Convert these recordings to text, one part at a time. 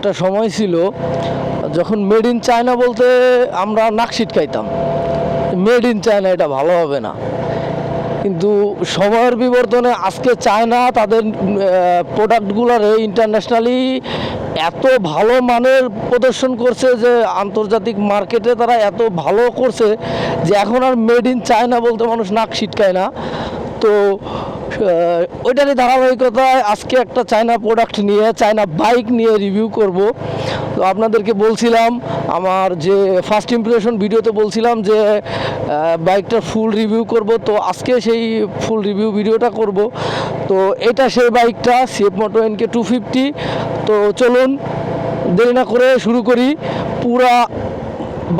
একটা সময় ছিল যখন মেড ইন চায়না বলতে আমরা নাকশিট খাইতাম। মেড ইন চায়না এটা ভালো হবে না। কিন্তু সময়ের বিবর্তনে আজকে চায়না তাদের প্রোডাক্টগুলোরে ইন্টারন্যাশনালি এত ভালো মানের প্রদর্শন করছে যে আন্তর্জাতিক মার্কেটে তারা এত ভালো করছে যে এখন আর মেড ইন চায়না বলতে মানুষ নাক ছিটকায় না। তো ওইটারই ধারাবাহিকতায় আজকে একটা চায়না প্রোডাক্ট নিয়ে চায়না বাইক নিয়ে রিভিউ করব। তো আপনাদেরকে বলছিলাম, আমার যে ফার্স্ট ইমপ্রেশন ভিডিওতে বলছিলাম যে বাইকটার ফুল রিভিউ করব। তো আজকে সেই ফুল রিভিউ ভিডিওটা করব। তো এটা সেই বাইকটা CF Moto NK two fifty তো চলুন, দেরি না করে শুরু করি। পুরা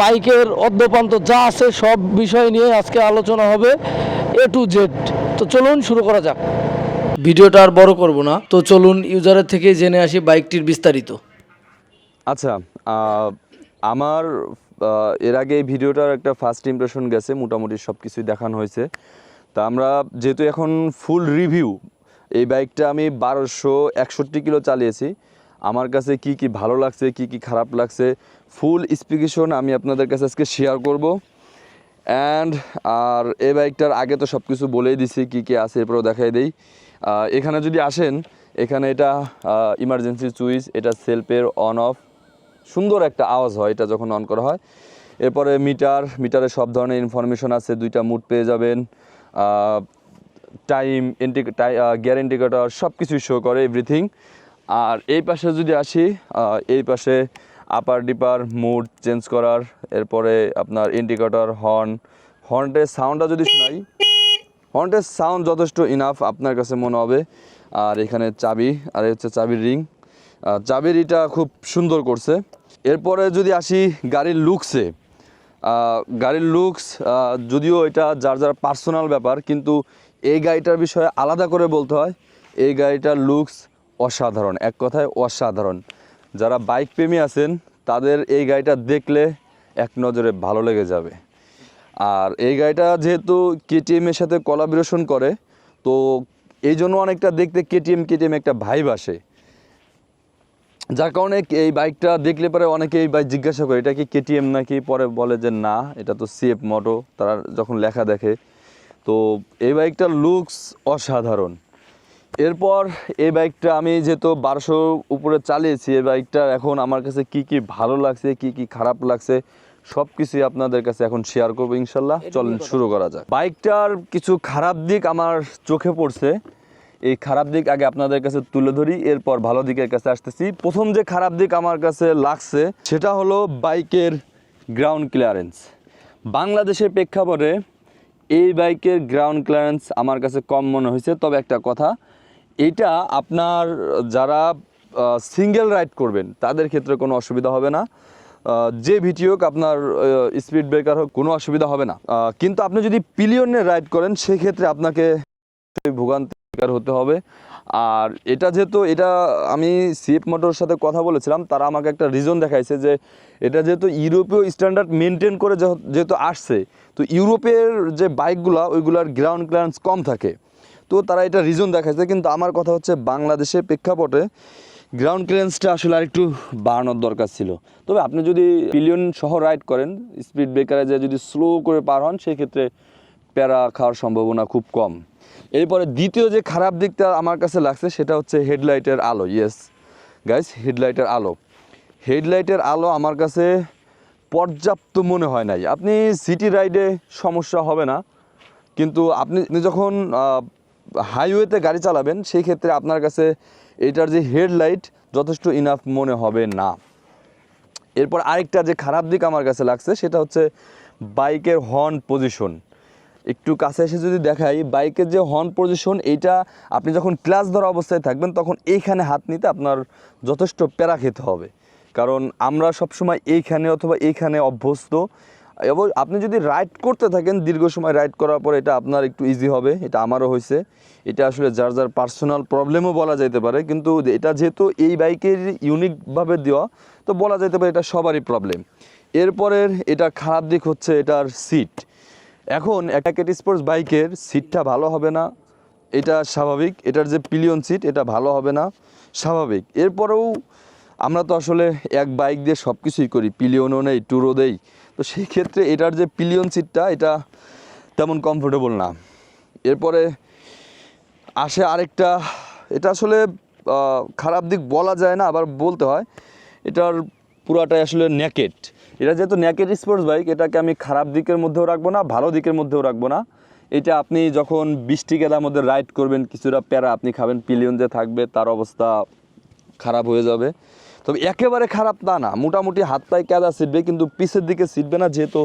বাইকের অদ্যপান্ত যা আছে সব বিষয় নিয়ে আজকে আলোচনা হবে এ টু জেড তো চলুন শুরু করা যাক। ভিডিওটা আর বড় করব না। তো চলুন ইউজারের থেকে জেনে আসি বাইকটির বিস্তারিত। আচ্ছা আমার এর আগে ভিডিওটার একটা ফার্স্ট ইমপ্রেশন গেছে, মোটামুটি সব কিছুই দেখানো হয়েছে। তা আমরা, যেহেতু এখন ফুল রিভিউ এই বাইকটা আমি বারোশো একষট্টি কিলো চালিয়েছি। আমার কাছে কি কি ভালো লাগছে, কি কি খারাপ লাগছে ফুল স্পিকেশন আমি আপনাদের কাছে আজকে শেয়ার করব। অ্যান্ড আর এই বাইকটার আগে তো সব কিছু বলেই দিছি, কী কী আছে এরপরেও দেখাই দেই। এখানে যদি আসেন, এখানে এটা ইমার্জেন্সি চুইস এটা সেলফের অন অফ সুন্দর একটা আওয়াজ হয় এটা যখন অন করা হয়। এরপরে মিটার, মিটারে সব ধরনের ইনফরমেশন আছে, দুইটা মুড পেয়ে যাবেন। টাইম টাই গিয়ার ইন্ডিকেটর সব কিছুই শো করে এভরিথিং আর এই পাশে যদি আসি এই পাশে আপার ডিপার মুড চেঞ্জ করার, এরপরে আপনার ইন্ডিকেটর হর্ন হর্নটের সাউন্ডটা যদি শোনাই হর্নটের সাউন্ড যথেষ্ট ইনাফ আপনার কাছে মনে হবে। আর এখানে চাবি, আর হচ্ছে চাবির রিং চাবির এটা খুব সুন্দর করছে। এরপরে যদি আসি গাড়ির লুকসে গাড়ির লুকস যদিও এটা যার যার পার্সোনাল ব্যাপার, কিন্তু এই গাড়িটার বিষয়ে আলাদা করে বলতে হয়। এই গাড়িটার লুকস অসাধারণ, এক কথায় অসাধারণ। যারা বাইক প্রেমী আছেন, তাদের এই গাড়িটা দেখলে এক নজরে ভালো লেগে যাবে। আর এই গাড়িটা যেহেতু কেটিএম এর সাথে কোলাবোরেশন করে, তো এই জন্য অনেকটা দেখতে কেটিএম কেটিএম একটা ভাইব আসে। যার কারণে এই বাইকটা দেখলে পরে অনেকে এই বাইক জিজ্ঞাসা করে, এটা কি কেটিএম নাকি? পরে বলে যে, না, এটা তো সিএফ মোটো তারা যখন লেখা দেখে। তো এই বাইকটার লুকস অসাধারণ। এরপর এই বাইকটা আমি যেহেতু বারোশো উপরে চালিয়েছি এই বাইকটা এখন আমার কাছে কি কি ভালো লাগছে কি কি খারাপ লাগছে সব কিছুই আপনাদের কাছে এখন শেয়ার করব ইনশাল্লাহ। চলেন শুরু করা যাক। বাইকটার কিছু খারাপ দিক আমার চোখে পড়ছে। এই খারাপ দিক আগে আপনাদের কাছে তুলে ধরি এরপর ভালো দিকের কাছে আসতেছি। প্রথম যে খারাপ দিক আমার কাছে লাগছে সেটা হলো বাইকের গ্রাউন্ড ক্লিয়ারেন্স বাংলাদেশের প্রেক্ষাপটে এই বাইকের গ্রাউন্ড ক্লিয়ারেন্স আমার কাছে কম মনে হয়েছে তবে একটা কথা এটা আপনার যারা সিঙ্গেল রাইড করবেন, তাদের ক্ষেত্রে কোনো অসুবিধা হবে না। যে ভিটি হোক আপনার স্পিড ব্রেকার হোক, কোনো অসুবিধা হবে না। কিন্তু আপনি যদি পিলিয়নে রাইড করেন, সেক্ষেত্রে আপনাকে ভোগান্তির শিকার হতে হবে। আর এটা যেহেতু, এটা আমি সিএফ মোটর সাথে কথা বলেছিলাম, তারা আমাকে একটা রিজন দেখাইছে যে, এটা যেহেতু ইউরোপীয় স্ট্যান্ডার্ড মেনটেন করে যেহ- যেহেতু আসছে, তো ইউরোপের যে বাইকগুলো ওইগুলোর গ্রাউন্ড ক্লিয়ারেন্স কম থাকে। তো তারা এটা রিজন দেখাইছে, কিন্তু আমার কথা হচ্ছে বাংলাদেশের প্রেক্ষাপটে গ্রাউন্ড ক্লিয়ারেন্সটা আসলে আরেকটু বাড়ানোর দরকার ছিল। তবে আপনি যদি পিলিয়ন সহ রাইড করেন স্পিড ব্রেকারে যে যদি স্লো করে পার হন, সেক্ষেত্রে প্যারা খাওয়ার সম্ভাবনা খুব কম। এরপরে দ্বিতীয় যে খারাপ দিকটা আমার কাছে লাগছে, সেটা হচ্ছে হেডলাইটের আলো। ইয়েস গাইস হেডলাইটের আলো। হেডলাইটের আলো আমার কাছে পর্যাপ্ত মনে হয় নাই। আপনি সিটি রাইডে সমস্যা হবে না, কিন্তু আপনি যখন হাইওয়েতে গাড়ি চালাবেন, সেই ক্ষেত্রে আপনার কাছে এটার যে হেডলাইট যথেষ্ট ইনাফ মনে হবে না। এরপর আরেকটা যে খারাপ দিক আমার কাছে লাগছে, সেটা হচ্ছে বাইকের হর্ন পজিশন একটু কাছে এসে যদি দেখাই, বাইকের যে হর্ন পজিশন এইটা আপনি যখন ক্লাস ধরা অবস্থায় থাকবেন, তখন এইখানে হাত নিতে আপনার যথেষ্ট প্যারা খেতে হবে। কারণ আমরা সবসময় এইখানে অথবা এইখানে অভ্যস্ত এবং আপনি যদি রাইড করতে থাকেন, দীর্ঘ সময় রাইড করার পর এটা আপনার একটু ইজি হবে, এটা আমারও হয়েছে। এটা আসলে যার যার পার্সোনাল প্রবলেমও বলা যেতে পারে, কিন্তু এটা যেহেতু এই বাইকের ইউনিকভাবে দেওয়া, তো বলা যেতে পারে এটা সবারই প্রবলেম এরপরের এটা খারাপ দিক হচ্ছে এটার সিট এখন একটা কেটি স্পোর্টস বাইকের সিটটা ভালো হবে না, এটা স্বাভাবিক। এটার যে পিলিয়ন সিট এটা ভালো হবে না, স্বাভাবিক। এরপরেও আমরা তো আসলে এক বাইক দিয়ে সব কিছুই করি পিলিয়নও নেই ট্যুরও দেই। তো সেই ক্ষেত্রে এটার যে পিলিয়ন সিটটা এটা তেমন কমফোর্টেবল না। এরপরে আসে আরেকটা, এটা আসলে খারাপ দিক বলা যায় না, আবার বলতে হয়। এটার পুরাটাই আসলে ন্যাকেট এটা যেহেতু নেকেট স্পোর্টস বাইক এটাকে আমি খারাপ দিকের মধ্যেও রাখব না, ভালো দিকের মধ্যেও রাখব না। এটা আপনি যখন বৃষ্টি কেদার মধ্যে রাইড করবেন, কিছুটা প্যারা আপনি খাবেন পিলিয়ন যে থাকবে, তার অবস্থা খারাপ হয়ে যাবে। তবে একেবারে খারাপ তা না। মোটামুটি হাত পায়ে কেদা সিটবে কিন্তু পিছের দিকে সিটবে না যেহেতু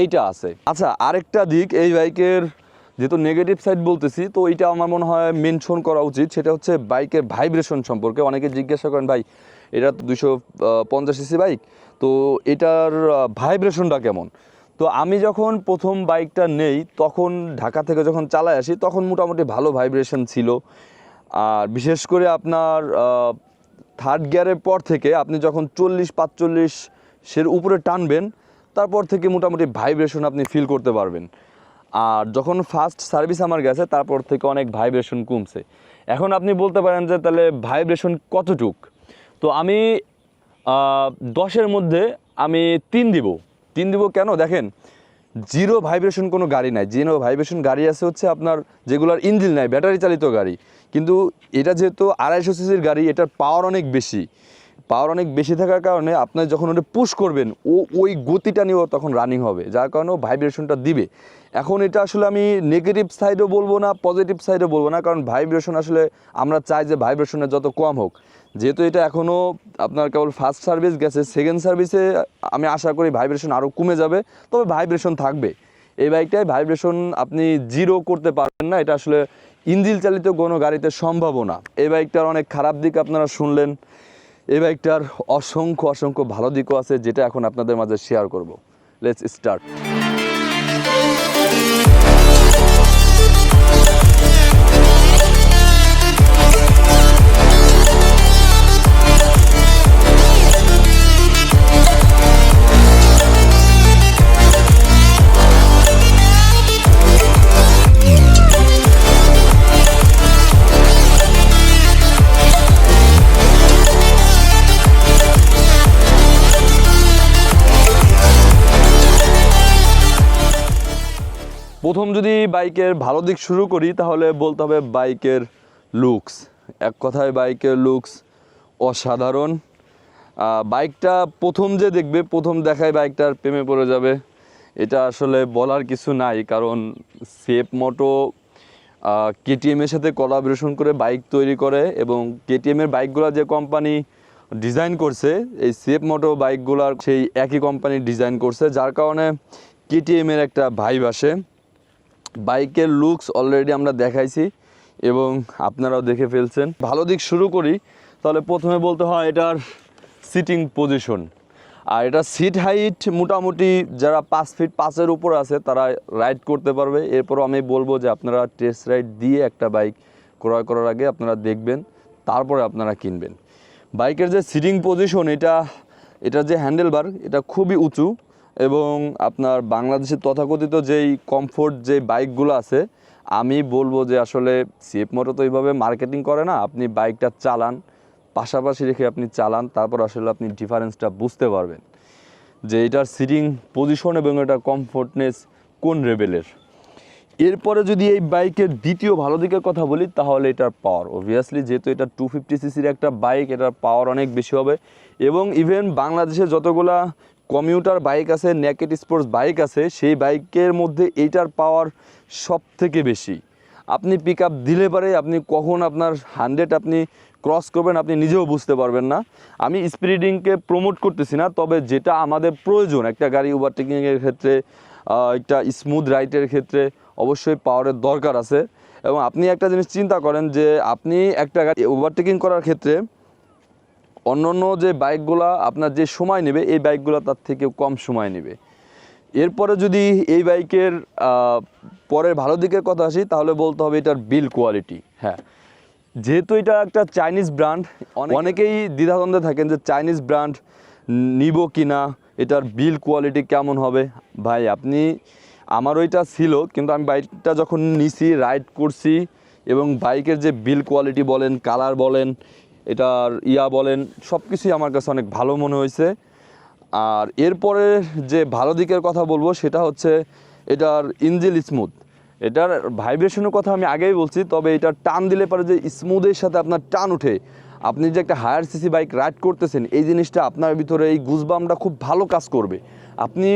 এইটা আছে। আচ্ছা আরেকটা দিক, এই বাইকের যেহেতু নেগেটিভ সাইড বলতেছি, তো এইটা আমার মনে হয় মেনশন করা উচিত। সেটা হচ্ছে বাইকের ভাইব্রেশন সম্পর্কে। অনেকে জিজ্ঞাসা করেন, ভাই, এটা তো দুশো পঞ্চাশ সিসি বাইক তো এটার ভাইব্রেশনটা কেমন? তো আমি যখন প্রথম বাইকটা নেই, তখন ঢাকা থেকে যখন চালায় আসি, তখন মোটামুটি ভালো ভাইব্রেশন ছিল। আর বিশেষ করে আপনার থার্ড গিয়ারের পর থেকে আপনি যখন চল্লিশ পাঁচচল্লিশ সের উপরে টানবেন, তারপর থেকে মোটামুটি ভাইব্রেশন আপনি ফিল করতে পারবেন। আর যখন ফার্স্ট সার্ভিস আমার গেছে, তারপর থেকে অনেক ভাইব্রেশন কমছে। এখন আপনি বলতে পারেন যে তাহলে ভাইব্রেশন কতটুক? তো আমি দশের মধ্যে আমি তিন দিব। তিন দিব কেন? দেখেন জিরো ভাইব্রেশন কোনো গাড়ি নাই। জিরো ভাইব্রেশন গাড়ি আছে হচ্ছে আপনার যেগুলোর ইঞ্জিন নাই ব্যাটারি চালিত গাড়ি। কিন্তু এটা যেহেতু আড়াইশো সিসির গাড়ি, এটার পাওয়ার অনেক বেশি। পাওয়ার অনেক বেশি থাকার কারণে আপনি যখন ওটা পুশ করবেন, ও, ওই গতিটা নিয়েও তখন রানিং হবে, যার কারণে ও ভাইব্রেশনটা দিবে। এখন এটা আসলে আমি নেগেটিভ সাইডও বলব না পজিটিভ সাইডও বলব না, কারণ ভাইব্রেশন আসলে আমরা চাই যে ভাইব্রেশনটা যত কম হোক। যেহেতু এটা এখনও আপনার কেবল ফার্স্ট সার্ভিস গেছে সেকেন্ড সার্ভিসে আমি আশা করি ভাইব্রেশন আরও কমে যাবে, তবে ভাইব্রেশন থাকবে। এই বাইকটায় ভাইব্রেশন আপনি জিরো করতে পারবেন না, এটা আসলে ইঞ্জিন চালিত কোনো গাড়িতে সম্ভবও না। এই বাইকটার অনেক খারাপ দিক আপনারা শুনলেন, এই বাইকটার অসংখ্য অসংখ্য ভালো দিকও আছে, যেটা এখন আপনাদের মাঝে শেয়ার করব। লেটস স্টার্ট প্রথম যদি বাইকের ভালো দিক শুরু করি, তাহলে বলতে হবে বাইকের লুকস এক কথায় বাইকের লুকস অসাধারণ। বাইকটা প্রথম যে দেখবে, প্রথম দেখায় বাইকটার প্রেমে পড়ে যাবে। এটা আসলে বলার কিছু নাই, কারণ সেফ মোটো কেটিএম এর সাথে কোলাবোরেশন করে বাইক তৈরি করে এবং কেটিএম এর বাইকগুলো যে কোম্পানি ডিজাইন করছে, এই সেফ মোটো বাইকগুলার সেই একই কোম্পানি ডিজাইন করছে, যার কারণে কেটিএমের একটা ভাইব আসে। বাইকের লুকস অলরেডি আমরা দেখাইছি এবং আপনারাও দেখে ফেলছেন। ভালো দিক শুরু করি, তাহলে প্রথমে বলতে হয় এটার সিটিং পজিশন আর এটা সিট হাইট মোটামুটি যারা পাঁচ ফিট পাঁচের উপর আছে, তারা রাইড করতে পারবে। এরপর আমি বলব যে আপনারা টেস্ট রাইড দিয়ে একটা বাইক ক্রয় করার আগে আপনারা দেখবেন, তারপরে আপনারা কিনবেন। বাইকের যে সিটিং পজিশন এটা, এটার যে হ্যান্ডেলবার এটা খুবই উঁচু। এবং আপনার বাংলাদেশের তথাকথিত যেই কমফোর্ট যে বাইকগুলো আছে, আমি বলব যে আসলে সিএফ মোটো তো এইভাবে মার্কেটিং করে না, আপনি বাইকটা চালান, পাশাপাশি রেখে আপনি চালান, তারপর আসলে আপনি ডিফারেন্সটা বুঝতে পারবেন যে এটার সিটিং পজিশন এবং এটার কমফোর্টনেস কোন লেভেলের এরপরে যদি এই বাইকের দ্বিতীয় ভালো দিকের কথা বলি, তাহলে এটার পাওয়ার অবভিয়াসলি যেহেতু এটা টু ফিফটি সিসির একটা বাইক এটার পাওয়ার অনেক বেশি হবে এবং ইভেন বাংলাদেশে যতগুলা কমিউটার বাইক আছে নেকেট স্পোর্টস বাইক আছে, সেই বাইকের মধ্যে এইটার পাওয়ার সব থেকে বেশি। আপনি পিক আপ দিলে পারে আপনি কখন আপনার হান্ড্রেড আপনি ক্রস করবেন, আপনি নিজেও বুঝতে পারবেন না। আমি স্পিডিংকে প্রমোট করতেছি না, তবে যেটা আমাদের প্রয়োজন, একটা গাড়ি ওভারটেকিংয়ের ক্ষেত্রে একটা স্মুথ রাইডের ক্ষেত্রে অবশ্যই পাওয়ারের দরকার আছে। এবং আপনি একটা জিনিস চিন্তা করেন যে, আপনি একটা গাড়ি ওভারটেকিং করার ক্ষেত্রে অন্য অন্য যে বাইকগুলা আপনার যে সময় নেবে, এই বাইকগুলো তার থেকে কম সময় নেবে। এরপরে যদি এই বাইকের পরের ভালো দিকের কথা আসি, তাহলে বলতে হবে এটার বিল কোয়ালিটি হ্যাঁ যেহেতু এটা একটা চাইনিজ ব্র্যান্ড অনেকেই দ্বিধাদ্বন্দ্বে থাকেন যে চাইনিজ ব্র্যান্ড নিব কি না এটার বিল কোয়ালিটি কেমন হবে। ভাই, আপনি আমার ওইটা ছিল, কিন্তু আমি বাইকটা যখন নিছি রাইড করছি, এবং বাইকের যে বিল কোয়ালিটি বলেন কালার বলেন এটার ইয়া বলেন সব কিছুই আমার কাছে অনেক ভালো মনে হয়েছে। আর এরপরে যে ভালো দিকের কথা বলব, সেটা হচ্ছে এটার ইঞ্জিল স্মুথ। এটার ভাইব্রেশনের কথা আমি আগেই বলছি, তবে এটা টান দিলে পারে যে স্মুথের সাথে আপনার টান উঠে আপনি যে একটা হায়ার সিসি বাইক রাইড করতেছেন, এই জিনিসটা আপনার ভিতরে এই গুজবামটা খুব ভালো কাজ করবে। আপনি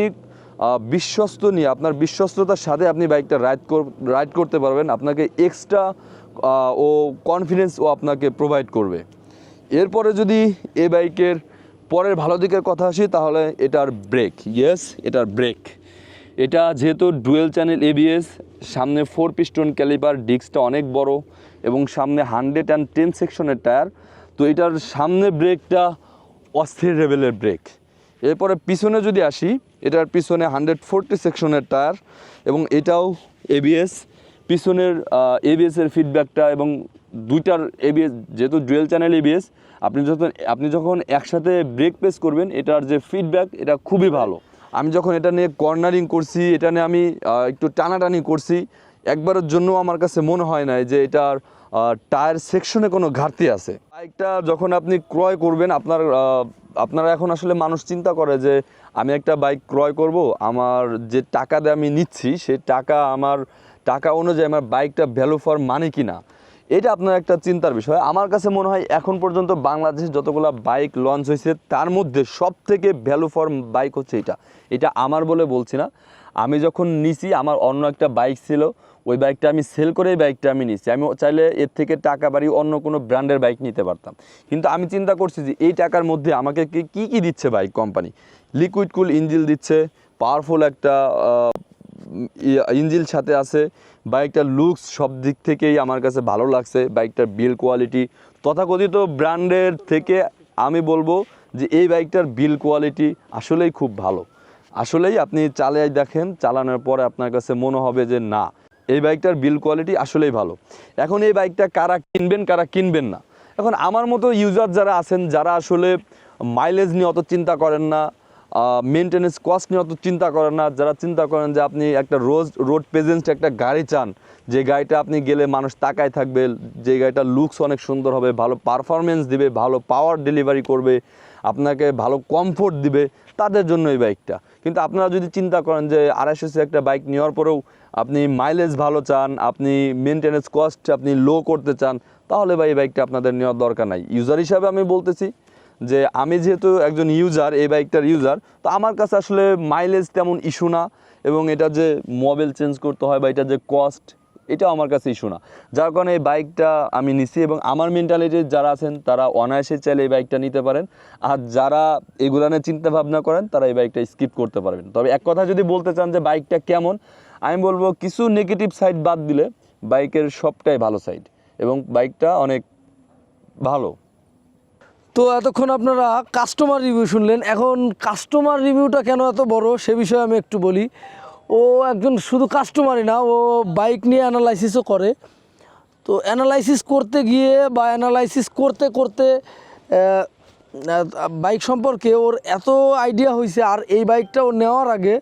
বিশ্বস্ত নিয়ে, আপনার বিশ্বস্ততার সাথে আপনি বাইকটা রাইড রাইড করতে পারবেন। আপনাকে এক্সট্রা ও কনফিডেন্স ও আপনাকে প্রোভাইড করবে। এরপরে যদি এ বাইকের পরের ভালো দিকের কথা আসি, তাহলে এটার ব্রেক ইয়েস এটার ব্রেক এটা যেহেতু ডুয়েল চ্যানেল এবিএস সামনে ফোর পিস্টন ক্যালিপার ডিস্কটা অনেক বড় এবং সামনে হান্ড্রেড অ্যান্ড টেন সেকশনের টায়ার তো এটার সামনে ব্রেকটা অস্থির লেভেলের ব্রেক এরপরে পিছনে যদি আসি, এটার পিছনে হান্ড্রেড ফোরটি সেকশনের টায়ার এবং এটাও এবিএস পিছনের এবিএস এর ফিডব্যাকটা এবং দুইটার এবিএস যেহেতু ডুয়েল চ্যানেল এবিএস আপনি যখন আপনি যখন একসাথে ব্রেক প্রেস করবেন, এটার যে ফিডব্যাক এটা খুবই ভালো। আমি যখন এটা নিয়ে কর্নারিং করছি, এটা নিয়ে আমি একটু টানাটানি করছি, একবারের জন্য আমার কাছে মনে হয় না যে এটার টায়ার সেকশনে কোনো ঘাটতি আছে। বাইকটা যখন আপনি ক্রয় করবেন, আপনার আপনারা এখন আসলে মানুষ চিন্তা করে যে আমি একটা বাইক ক্রয় করব, আমার যে টাকা দিয়ে আমি নিচ্ছি, সেই টাকা আমার টাকা অনুযায়ী আমার বাইকটা ভ্যালু ফর মানি কিনা, এটা আপনার একটা চিন্তার বিষয়। আমার কাছে মনে হয় এখন পর্যন্ত বাংলাদেশে যতগুলো বাইক লঞ্চ হয়েছে, তার মধ্যে সব থেকে ভ্যালু ফর বাইক হচ্ছে এটা। এটা আমার বলে বলছি না। আমি যখন নিছি, আমার অন্য একটা বাইক ছিল, ওই বাইকটা আমি সেল করে এই বাইকটা আমি নিছি। আমি চাইলে এর থেকে টাকা বাড়ি অন্য কোনো ব্র্যান্ডের বাইক নিতে পারতাম। কিন্তু আমি চিন্তা করছি যে, এই টাকার মধ্যে আমাকে কি কি দিচ্ছে bike company liquid cool engine দিচ্ছে পাওয়ারফুল একটা ইঞ্জিল সাথে আছে। বাইকটার লুকস সব দিক থেকেই আমার কাছে ভালো লাগছে। বাইকটার বিল কোয়ালিটি তথাকথিত ব্র্যান্ডের থেকে আমি বলব যে এই বাইকটার বিল কোয়ালিটি আসলেই খুব ভালো। আসলেই আপনি চালিয়ে দেখেন, চালানোর পরে আপনার কাছে মনে হবে যে না, এই বাইকটার বিল কোয়ালিটি আসলেই ভালো। এখন এই বাইকটা কারা কিনবেন কারা কিনবেন না। এখন আমার মতো ইউজার যারা আছেন, যারা আসলে মাইলেজ নিয়ে অত চিন্তা করেন না মেনটেনেন্স কস্ট নিয়ে অত চিন্তা করেন না। যারা চিন্তা করেন যে আপনি একটা রোজ, রোড প্রেজেন্স একটা গাড়ি চান, যে গাড়িটা আপনি গেলে মানুষ তাকায় থাকবে, যে গাড়িটার লুকস অনেক সুন্দর হবে, ভালো পারফরমেন্স দিবে, ভালো পাওয়ার ডেলিভারি করবে, আপনাকে ভালো কমফোর্ট দিবে, তাদের জন্য এই বাইকটা কিন্তু আপনারা যদি চিন্তা করেন যে আড়াইশো সি একটা বাইক নেওয়ার পরেও আপনি মাইলেজ ভালো চান, আপনি মেনটেনেন্স কস্ট আপনি লো করতে চান, তাহলে ভাই এই বাইকটা আপনাদের নেওয়ার দরকার নাই। ইউজার হিসাবে আমি বলতেছি যে আমি যেহেতু একজন ইউজার এই বাইকটার ইউজার তো আমার কাছে আসলে মাইলেজ তেমন ইস্যু না এবং এটা যে মোবাইল চেঞ্জ করতে হয় বা এটা যে কস্ট এটাও আমার কাছে ইস্যু না। যার কারণে এই বাইকটা আমি নিছি এবং আমার মেন্টালিটির যারা আছেন, তারা অনায়াসে চাইলে এই বাইকটা নিতে পারেন। আর যারা এগুলো নিয়ে চিন্তা ভাবনা করেন, তারা এই বাইকটা স্কিপ করতে পারবেন। তবে এক কথা যদি বলতে চান যে বাইকটা কেমন, আমি বলব কিছু নেগেটিভ সাইড বাদ দিলে বাইকের সবটাই ভালো সাইড এবং বাইকটা অনেক ভালো। তো এতক্ষণ আপনারা কাস্টমার রিভিউ শুনলেন। এখন কাস্টমার রিভিউটা কেন এত বড়, সে বিষয়ে আমি একটু বলি। ও একজন শুধু কাস্টমারই না, ও বাইক নিয়ে অ্যানালাইসিসও করে। তো অ্যানালাইসিস করতে গিয়ে বা অ্যানালাইসিস করতে করতে বাইক সম্পর্কে ওর এত আইডিয়া হয়েছে আর এই বাইকটা ও নেওয়ার আগে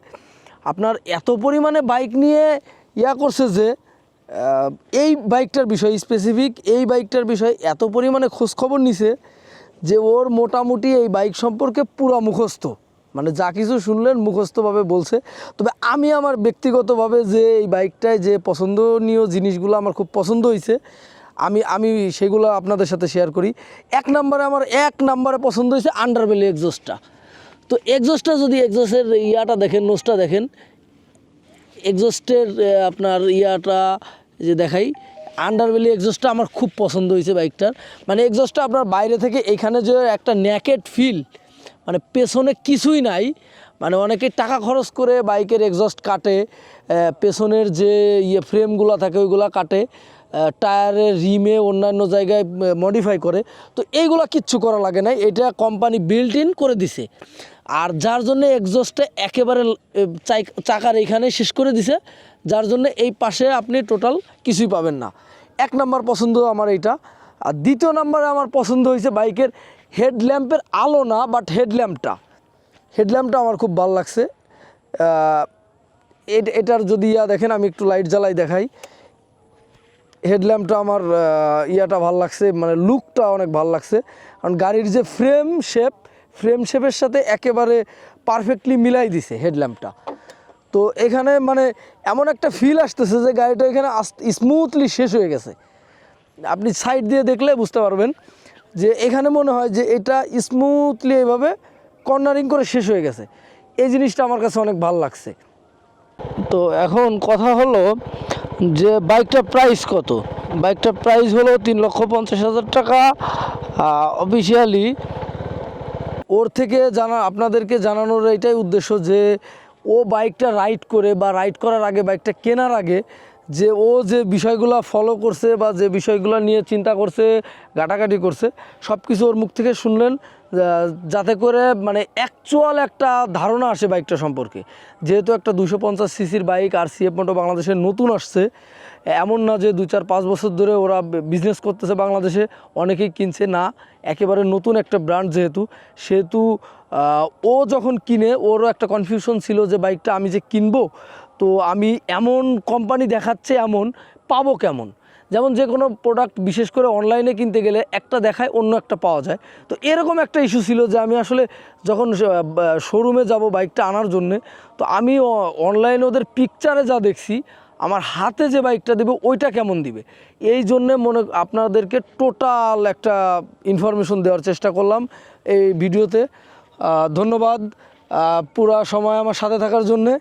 আপনার এত পরিমাণে বাইক নিয়ে ইয়া করছে যে এই বাইকটার বিষয় স্পেসিফিক এই বাইকটার বিষয় এত পরিমাণে খোঁজখবর নিছে যে ওর মোটামুটি এই বাইক সম্পর্কে পুরা মুখস্থ। মানে যা কিছু শুনলেন মুখস্থভাবে বলছে। তবে আমি আমার ব্যক্তিগতভাবে যে এই বাইকটায় যে পছন্দনীয় জিনিসগুলো আমার খুব পছন্দ হয়েছে আমি আমি সেগুলো আপনাদের সাথে শেয়ার করি। এক নম্বরে আমার এক নম্বরে পছন্দ হয়েছে আন্ডারবেলি এক্সজস্টটা তো এক্সজস্টটা যদি এক্সজস্টের ইয়াটা দেখেন নোসটা দেখেন এক্সস্টের আপনার ইয়াটা যে দেখাই আন্ডারবেলি এক্সস্টটা আমার খুব পছন্দ হয়েছে বাইকটার। মানে এক্সস্টটা আপনার বাইরে থেকে এখানে যে একটা ন্যাকেট ফিল মানে পেছনে কিছুই নাই। মানে অনেকে টাকা খরচ করে বাইকের এক্সস্ট কাটে পেছনের যে ইয়ে ফ্রেমগুলো থাকে ওইগুলো কাটে টায়ারের রিমে অন্যান্য জায়গায় মডিফাই করে। তো এইগুলো কিচ্ছু করা লাগে নাই, এটা কোম্পানি বিল্ট ইন করে দিছে। আর যার জন্য এক্সস্টে একেবারে চাকার এইখানে শেষ করে দিছে, যার জন্য এই পাশে আপনি টোটাল কিছুই পাবেন না। এক নাম্বার পছন্দ আমার এইটা। আর দ্বিতীয় নাম্বারে আমার পছন্দ হয়েছে বাইকের হেডল্যাম্পের আলো না বাট হেডল্যাম্পটা হেডল্যাম্পটা আমার খুব ভালো লাগছে। এটার যদি ইয়া দেখেন, আমি একটু লাইট জ্বালাই দেখাই। হেডল্যাম্পটা আমার ইয়াটা ভালো লাগছে মানে লুকটা অনেক ভালো লাগছে। কারণ গাড়ির যে ফ্রেম শেপ ফ্রেম শেপের সাথে একেবারে পারফেক্টলি মিলাই দিছে হেডল্যাম্পটা। তো এখানে মানে এমন একটা ফিল আসতেছে যে গাড়িটা এখানে স্মুথলি শেষ হয়ে গেছে। আপনি সাইড দিয়ে দেখলে বুঝতে পারবেন যে এখানে মনে হয় যে এটা স্মুথলি এভাবে কর্নারিং করে শেষ হয়ে গেছে। এই জিনিসটা আমার কাছে অনেক ভালো লাগছে। তো এখন কথা হলো যে বাইকটার প্রাইস কত? বাইকটার প্রাইস হলো তিন লক্ষ পঞ্চাশ হাজার টাকা অফিসিয়ালি ওর থেকে জানা, আপনাদেরকে জানানোর এটাই উদ্দেশ্য যে, ও বাইকটা রাইড করে বা রাইড করার আগে বাইকটা কেনার আগে যে ও যে বিষয়গুলো ফলো করছে বা যে বিষয়গুলো নিয়ে চিন্তা করছে, ঘাটাঘাটি করছে সব কিছু ওর মুখ থেকে শুনলেন যাতে করে মানে অ্যাকচুয়াল একটা ধারণা আসে বাইকটা সম্পর্কে। যেহেতু একটা দুশো পঞ্চাশ সিসির বাইক আর সিএফ মোটো বাংলাদেশে নতুন আসছে, এমন না যে দু চার পাঁচ বছর ধরে ওরা বিজনেস করতেছে বাংলাদেশে, অনেকেই কিনছে না, একেবারে নতুন একটা ব্র্যান্ড যেহেতু, সেহেতু ও যখন কিনে, ওরও একটা কনফিউশন ছিল যে বাইকটা আমি যে কিনবো তো আমি এমন কোম্পানি দেখাচ্ছে এমন, পাবো কেমন? যেমন যে কোনো প্রোডাক্ট বিশেষ করে অনলাইনে কিনতে গেলে একটা দেখায় অন্য একটা পাওয়া যায়। তো এরকম একটা ইস্যু ছিল যে আমি আসলে যখন শোরুমে যাব বাইকটা আনার জন্যে, তো আমি অনলাইনে ওদের পিকচারে যা দেখছি, আমার হাতে যে বাইকটা দেবে ওইটা কেমন দিবে? এই জন্যে মনে, আপনাদেরকে টোটাল একটা ইনফরমেশন দেওয়ার চেষ্টা করলাম এই ভিডিওতে ধন্যবাদ। পুরা সময় আমার সাথে থাকার জন্যে।